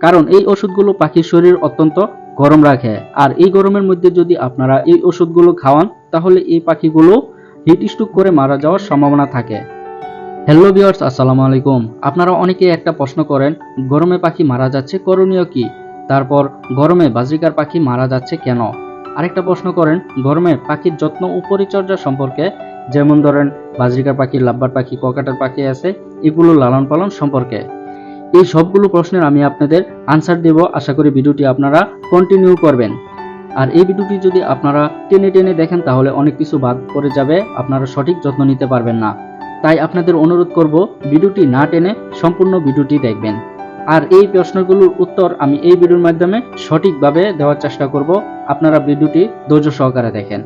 কারণ এই ওষুধগুলো পাখির শরীর অত্যন্ত গরম রাখে। আর এই গরমের মধ্যে যদি আপনারা এই ওষুধগুলো খাওয়ান, তাহলে এই পাখিগুলো হিট স্ট্রোক করে মারা যাওয়ার সম্ভাবনা থাকে। হ্যালো ভিউয়ার্স, আসসালামু আলাইকুম। আপনারা অনেকে একটা প্রশ্ন করেন, গরমে পাখি মারা যাচ্ছে, করণীয় কি? তারপর, গরমে বাজরিকার পাখি মারা যাচ্ছে কেন? আরেকটা প্রশ্ন করেন, গরমে পাখির যত্ন ও পরিচর্যা সম্পর্কে, যেমন ধরেন, বাজরিকার পাখি লাব্বার পাখি ককাটার পাখি আছে, এগুলো লালন পালন সম্পর্কে। এই সবগুলো প্রশ্নের আমি আপনাদের আনসার দেব। আশা করি ভিডিওটি আপনারা কন্টিনিউ করবেন। আর এই ভিডিওটি যদি আপনারা টেনে টেনে দেখেন, তাহলে অনেক কিছু বাদ পড়ে যাবে। আপনারা সঠিক যত্ন নিতে পারবেন না। তাই আপনাদের অনুরোধ করব, ভিডিওটি না টেনে সম্পূর্ণ ভিডিওটি দেখবেন। আর এই প্রশ্নগুলোর উত্তর আমি এই ভিডিওর মাধ্যমে সঠিকভাবে দেওয়ার চেষ্টা করব। আপনারা ভিডিওটি ধৈর্য সহকারে দেখেন।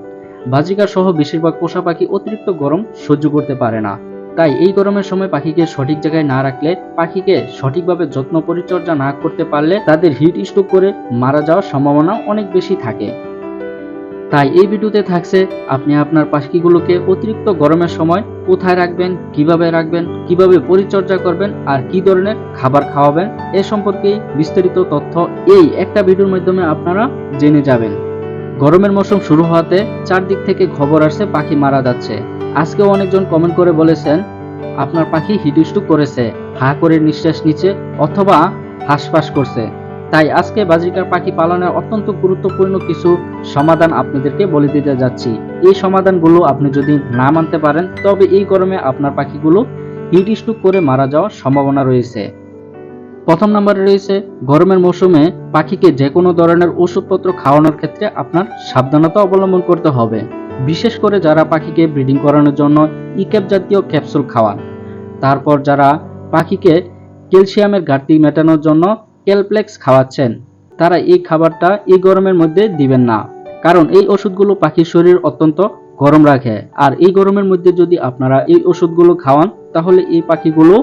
বাজিকার সহ বেশিরভাগ পোষা পাখি অতিরিক্ত গরম সহ্য করতে পারে না। তাই এই গরমের সময় পাখিকে সঠিক জায়গায় না রাখলে, পাখিকে সঠিকভাবে যত্ন পরিচর্যা না করতে পারলে তাদের হিট স্ট্রোক করে মারা যাওয়ার সম্ভাবনা অনেক বেশি থাকে। তাই এই ভিডিওতে থাকছে, আপনি আপনার পাখিগুলোকে অতিরিক্ত গরমের সময় কোথায় রাখবেন, কীভাবে রাখবেন, কীভাবে পরিচর্যা করবেন আর কি ধরনের খাবার খাওয়াবেন এ সম্পর্কেই বিস্তারিত তথ্য এই একটা ভিডিওর মাধ্যমে আপনারা জেনে যাবেন। গরমের মৌসুম শুরু হওয়াতে চারদিক থেকে খবর আসছে, পাখি মারা যাচ্ছে। আজকেও অনেকজন কমেন্ট করে বলেছেন, আপনার পাখি হিটস্ট্রোক করেছে, হা করে নিঃশ্বাস নিচ্ছে অথবা হাঁসফাঁস করছে। তাই আজকে বাজিকার পাখি পালনের অত্যন্ত গুরুত্বপূর্ণ কিছু সমাধান আপনাদেরকে বলে দিতে যাচ্ছি। এই সমাধানগুলো আপনি যদি না মানতে পারেন, তবে এই গরমে আপনার পাখিগুলো হিট করে মারা যাওয়ার সম্ভাবনা রয়েছে। প্রথম নম্বরে রয়েছে, গরমের মৌসুমে পাখিকে যে কোনো ধরনের ওষুধপত্র খাওয়ানোর ক্ষেত্রে আপনার সাবধানতা অবলম্বন করতে হবে। বিশেষ করে যারা পাখিকে ব্রিডিং করানোর জন্য ইক্যাপ জাতীয় ক্যাপসুল খাওয়ান। তারপর যারা পাখিকে ক্যালসিয়ামের ঘাটতি মেটানোর জন্য ক্যালপ্লেক্স খাওয়াচ্ছেন, তারা এই খাবারটা এই গরমের মধ্যে দিবেন না। কারণ এই ওষুধগুলো পাখির শরীর অত্যন্ত গরম রাখে। আর এই গরমের মধ্যে যদি আপনারা এই ওষুধগুলো খাওয়ান, তাহলে এই পাখিগুলো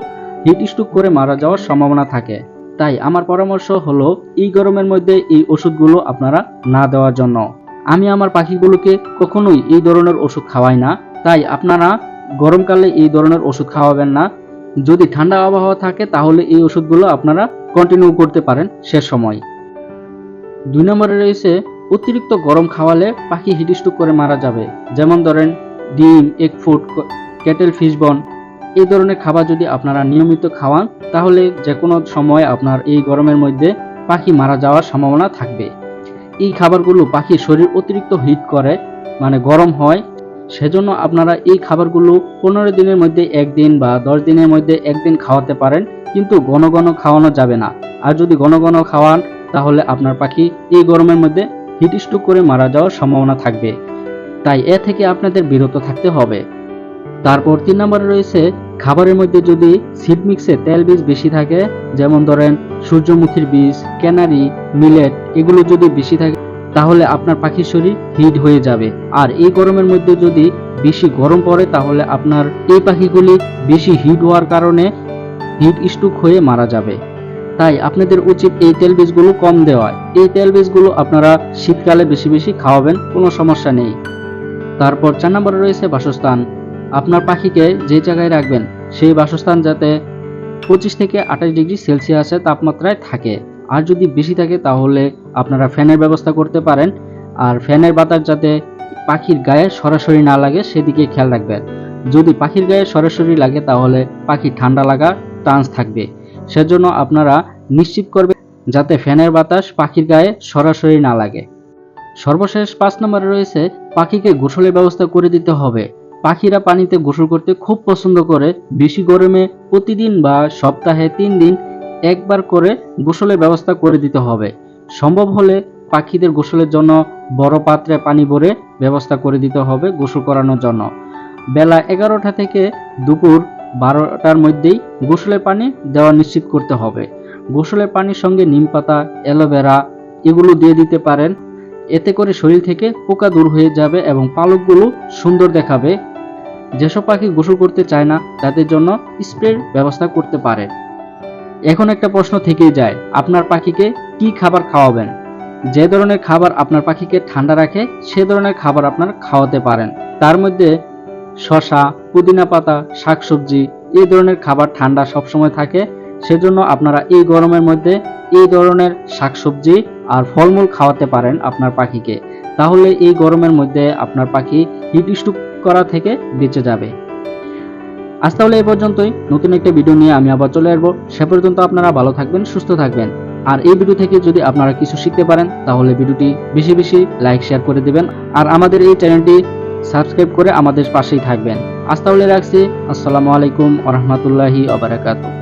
হিট স্ট্রোক করে মারা যাওয়ার সম্ভাবনা থাকে। তাই আমার পরামর্শ হলো, এই গরমের মধ্যে এই ওষুধগুলো আপনারা না দেওয়ার জন্য। আমি আমার পাখিগুলোকে কখনোই এই ধরনের ওষুধ খাওয়াই না। তাই আপনারা গরমকালে এই ধরনের ওষুধ খাওয়াবেন না। যদি ঠান্ডা আবহাওয়া থাকে, তাহলে এই ওষুধগুলো আপনারা কন্টিনিউ করতে পারেন সে সময়। দুই নম্বরে রয়েছে, অতিরিক্ত গরম খাওয়ালে পাখি হিটস্ট্রোক করে মারা যাবে। যেমন ধরেন, ডিম এগ ফুড ক্যাটেল ফিশবন এই ধরনের খাবার যদি আপনারা নিয়মিত খাওয়ান, তাহলে যে কোনো সময় আপনার এই গরমের মধ্যে পাখি মারা যাওয়ার সম্ভাবনা থাকবে। এই খাবারগুলো পাখির শরীর অতিরিক্ত হিট করে মানে গরম হয়, সেজন্য আপনারা এই খাবারগুলো পনেরো দিনের মধ্যে একদিন বা দশ দিনের মধ্যে একদিন খাওয়াতে পারেন, কিন্তু ঘন ঘন খাওয়ানো যাবে না। আর যদি ঘন ঘন খাওয়ান, তাহলে আপনার পাখি এই গরমের মধ্যে হিট স্ট্রোক করে মারা যাওয়ার সম্ভাবনা থাকবে। তাই এ থেকে আপনাদের বিরত থাকতে হবে। তারপর তিন নম্বরে রয়েছে, খাবারের মধ্যে যদি সিড মিক্সে তেল বীজ বেশি থাকে, যেমন ধরেন সূর্যমুখীর বীজ, ক্যানারি মিলেট এগুলো যদি বেশি থাকে, তাহলে আপনার পাখির শরীর হিট হয়ে যাবে। আর এই গরমের মধ্যে যদি বেশি গরম পড়ে, তাহলে আপনার এই পাখিগুলি বেশি হিট হওয়ার কারণে হিট স্ট্রোক হয়ে মারা যাবে। তাই আপনাদের উচিত এই তেল বীজগুলো কম দেওয়া। এই তেল বীজগুলো আপনারা শীতকালে বেশি বেশি খাওয়াবেন, কোনো সমস্যা নেই। তারপর চার নম্বরে রয়েছে বাসস্থান। আপনার পাখিকে যে জায়গায় রাখবেন, সেই বাসস্থান যাতে পঁচিশ থেকে আঠাশ ডিগ্রি সেলসিয়াসের তাপমাত্রায় থাকে। আর যদি বেশি থাকে, তাহলে আপনারা ফ্যানের ব্যবস্থা করতে পারেন। আর ফ্যানের বাতাস যাতে পাখির গায়ে সরাসরি না লাগে, সেদিকে খেয়াল রাখবেন। যদি পাখির গায়ে সরাসরি লাগে, তাহলে পাখি ঠান্ডা লাগার চান্স থাকবে। সেজন্য আপনারা নিশ্চিত করবেন যাতে ফ্যানের বাতাস পাখির গায়ে সরাসরি না লাগে। সর্বশেষ পাঁচ নম্বরে রয়েছে, পাখিকে গোসলের ব্যবস্থা করে দিতে হবে। পাখিরা পানিতে গোসল করতে খুব পছন্দ করে। বেশি গরমে প্রতিদিন বা সপ্তাহে তিন দিন একবার করে গোসলের ব্যবস্থা করে দিতে হবে। সম্ভব হলে পাখিদের গোসলের জন্য বড় পাত্রে পানি ভরে ব্যবস্থা করে দিতে হবে গোসল করানোর জন্য। বেলা এগারোটা থেকে দুপুর বারোটার মধ্যেই গোসলের পানি দেওয়া নিশ্চিত করতে হবে। গোসলের পানির সঙ্গে নিম পাতা, অ্যালোভেরা এগুলো দিয়ে দিতে পারেন। এতে করে শরীর থেকে পোকা দূর হয়ে যাবে এবং পালকগুলো সুন্দর দেখাবে। যেসব পাখি গোসল করতে চায় না, তাদের জন্য স্প্রের ব্যবস্থা করতে পারে। এখন একটা প্রশ্ন থেকেই যায়, আপনার পাখিকে কি খাবার খাওয়াবেন? যে ধরনের খাবার আপনার পাখিকে ঠান্ডা রাখে, সে ধরনের খাবার আপনার খাওয়াতে পারেন। তার মধ্যে শশা পুদিনা পাতা, শাকসবজি, এই ধরনের খাবার ঠান্ডা সবসময় থাকে। সেজন্য আপনারা এই গরমের মধ্যে এই ধরনের শাকসবজি আর ফলমূল খাওয়াতে পারেন আপনার পাখিকে। তাহলে এই গরমের মধ্যে আপনার পাখি হিট স্ট্রোক করা থেকে বেঁচে যাবে। আজ তাহলে এ পর্যন্তই। নতুন একটা ভিডিও নিয়ে আমি আবার চলে আসব। সে পর্যন্ত আপনারা ভালো থাকবেন, সুস্থ থাকবেন। আর এই ভিডিও থেকে যদি আপনারা কিছু শিখতে পারেন, তাহলে ভিডিওটি বেশি বেশি লাইক শেয়ার করে দিবেন। আর আমাদের এই চ্যানেলটি সাবস্ক্রাইব করে আমাদের পাশেই থাকবেন। আজ তাহলে রাখছি। আসসালামু আলাইকুম আরহামতুল্লাহি আবরাকাতু